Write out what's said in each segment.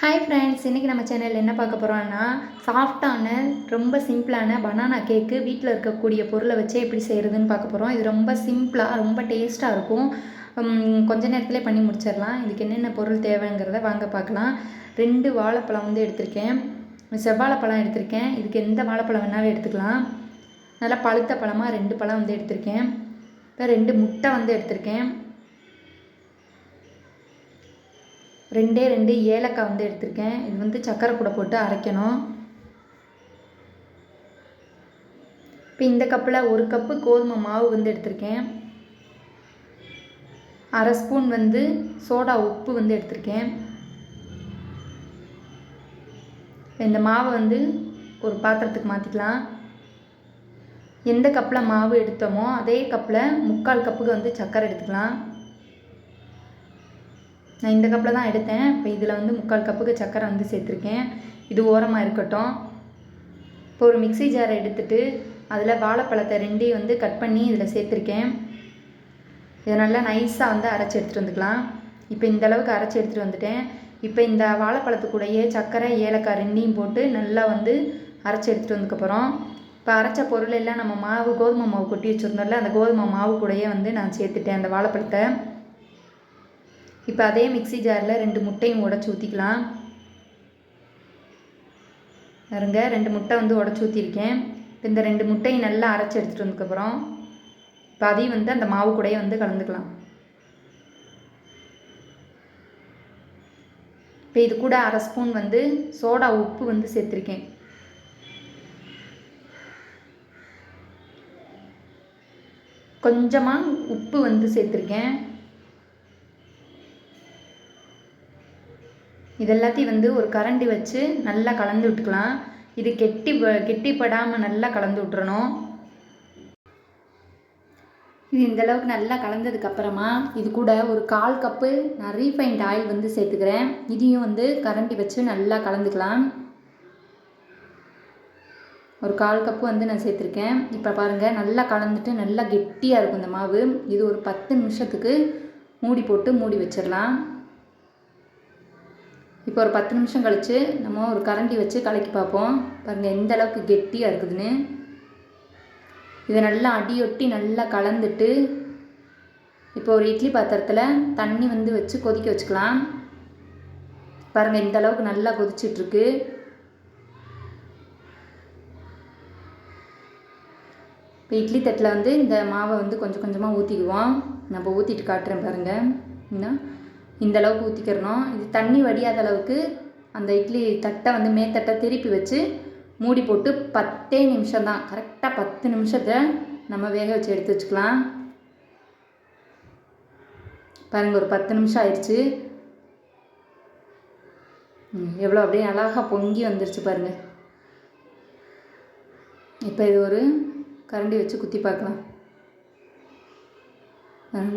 Hi friends இன்றைக்கி நம்ம சேனலில் என்ன பார்க்க போகிறோம்னா சாஃப்டான ரொம்ப சிம்பிளான பனானா கேக்கு வீட்டில் இருக்கக்கூடிய பொருளை வச்சே எப்படி செய்கிறதுன்னு பார்க்க போகிறோம் இது ரொம்ப சிம்பிளாக ரொம்ப டேஸ்ட்டாக இருக்கும். கொஞ்ச நேரத்திலே பண்ணி முடிச்சிடலாம். இதுக்கு என்னென்ன பொருள் தேவைங்கிறத வாங்க பார்க்கலாம். ரெண்டு வாழைப்பழம் வந்து எடுத்திருக்கேன். செவ்வாழைப்பழம் எடுத்திருக்கேன். இதுக்கு எந்த வாழைப்பழம் வேணாலும் எடுத்துக்கலாம். நல்லா பழுத்த பழமாக ரெண்டு பழம் வந்து எடுத்திருக்கேன். இப்போ ரெண்டு முட்டை வந்து எடுத்திருக்கேன். ரெண்டே ரெண்டு ஏலக்காய் வந்து எடுத்திருக்கேன். இது வந்து சக்கரை கூட போட்டு அரைக்கணும். இப்போ இந்த கப்பில் ஒரு கப்பு கோதுமை மாவு வந்து எடுத்திருக்கேன். அரை ஸ்பூன் வந்து சோடா உப்பு வந்து எடுத்திருக்கேன். இந்த மாவை வந்து ஒரு பாத்திரத்துக்கு மாற்றிக்கலாம் எந்த கப்பில் மாவு எடுத்தோமோ அதே கப்பில் முக்கால் கப்புக்கு வந்து சக்கரை எடுத்துக்கலாம். நான் இந்த கப்பில் தான் எடுத்தேன். இப்போ இதில் வந்து முக்கால் கப்புக்கு சக்கரை வந்து சேர்த்துருக்கேன். இது ஓரமாக இருக்கட்டும். இப்போ ஒரு மிக்ஸி ஜாரை எடுத்துட்டு அதில் வாழைப்பழத்தை ரெண்டையும் வந்து கட் பண்ணி இதில் சேர்த்துருக்கேன். இதை நல்லா நைஸாக வந்து அரைச்சி எடுத்துகிட்டு வந்துக்கலாம். இப்போ இந்த அளவுக்கு அரைச்சி எடுத்துகிட்டு வந்துட்டேன். இப்போ இந்த வாழைப்பழத்து கூடயே சர்க்கரை ஏலக்காய் ரெண்டையும் போட்டு நல்லா வந்து அரைச்சி எடுத்துகிட்டு வந்ததுக்கப்புறம் இப்போ அரைச்ச பொருள் எல்லாம் நம்ம மாவு கோதுமை மாவு கொட்டி வச்சுருந்தோம்ல அந்த கோதுமை மாவு கூடயே வந்து நான் சேர்த்துட்டேன் அந்த வாழைப்பழத்தை. இப்போ அதே மிக்ஸி ஜாரில் ரெண்டு முட்டையும் உடச்சி ஊற்றிக்கலாம் பாருங்க ரெண்டு முட்டை வந்து உடச்சி ஊற்றிருக்கேன் இப்போ இந்த ரெண்டு முட்டையும் நல்லா அரைச்சி எடுத்துகிட்டு வந்ததுக்கப்புறம் இப்போ அதையும் வந்து அந்த மாவு கூடையே வந்து கலந்துக்கலாம். இப்போ இது கூட அரை ஸ்பூன் வந்து சோடா உப்பு வந்து சேர்த்துருக்கேன். கொஞ்சமாக உப்பு வந்து சேர்த்துருக்கேன். இது எல்லாத்தையும் வந்து ஒரு கரண்டி வச்சு நல்லா கலந்து விட்டுக்கலாம். இது கெட்டி கெட்டிப்படாமல் நல்லா கலந்து விட்டுறணும். இது இந்த அளவுக்கு நல்லா கலந்ததுக்கப்புறமா இது கூட ஒரு கால் கப்பு நான் ரீஃபைண்ட் ஆயில் வந்து சேர்த்துக்கிறேன். இதையும் வந்து கரண்டி வச்சு நல்லா கலந்துக்கலாம். ஒரு கால் கப்பு வந்து நான் சேர்த்துருக்கேன். இப்போ பாருங்கள் நல்லா கலந்துட்டு நல்லா கெட்டியாக இருக்கும் இந்த மாவு. இது ஒரு பத்து நிமிஷத்துக்கு மூடி போட்டு மூடி வச்சிடலாம். இப்போ ஒரு பத்து நிமிஷம் கழித்து நம்ம ஒரு கரண்டி வச்சு கலக்கி பார்ப்போம். பாருங்கள் எந்த அளவுக்கு கெட்டியாக இருக்குதுன்னு. இதை நல்லா அடியொட்டி நல்லா கலந்துட்டு இப்போ ஒரு இட்லி பாத்திரத்தில் தண்ணி வந்து வச்சு கொதிக்க வச்சுக்கலாம். பாருங்கள் இந்த அளவுக்கு நல்லா கொதிச்சிட்ருக்கு. இப்போ இட்லி தட்டில் வந்து இந்த மாவை வந்து கொஞ்சம் கொஞ்சமாக ஊற்றிக்குவோம் நான் இப்போ ஊற்றிட்டு காட்டுறேன் பாருங்கள் என்ன இந்த அளவுக்கு ஊற்றிக்கிறணும் இது தண்ணி வடியாத அளவுக்கு அந்த இட்லி தட்டை வந்து மேத்தட்டை திருப்பி வச்சு மூடி போட்டு பத்தே நிமிஷம் தான் கரெக்டாக பத்து நிமிஷத்தை நம்ம வேக வச்சு எடுத்து வச்சுக்கலாம். பாருங்கள் ஒரு பத்து நிமிஷம் ஆயிடுச்சு. எவ்வளோ அப்படியே அழகாக பொங்கி வந்துருச்சு பாருங்கள் இப்போ இது ஒரு கரண்டி வச்சு குத்தி பார்க்கலாம்.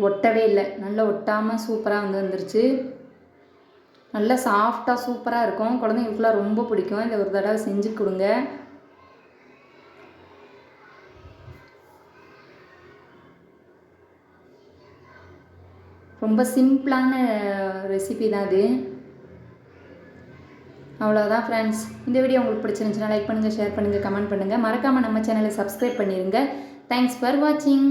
ஒட்டவே இல்லை. நல்லா ஒட்டாமல் சூப்பராக வந்து வந்துருச்சு. நல்லா சாஃப்டாக சூப்பராக இருக்கும். குழந்தைங்களுக்குலாம் ரொம்ப பிடிக்கும். இதை ஒரு தடவை செஞ்சு கொடுங்க. ரொம்ப சிம்பிளான ரெசிபி தான் அது. அவ்வளோதான் ஃப்ரெண்ட்ஸ் இந்த வீடியோ உங்களுக்கு பிடிச்சிருந்துச்சுன்னா லைக் பண்ணுங்கள் ஷேர் பண்ணுங்கள் கமெண்ட் பண்ணுங்கள் மறக்காமல் நம்ம சேனலை சப்ஸ்கிரைப் பண்ணிடுங்க தேங்க்ஸ் ஃபார் வாட்சிங்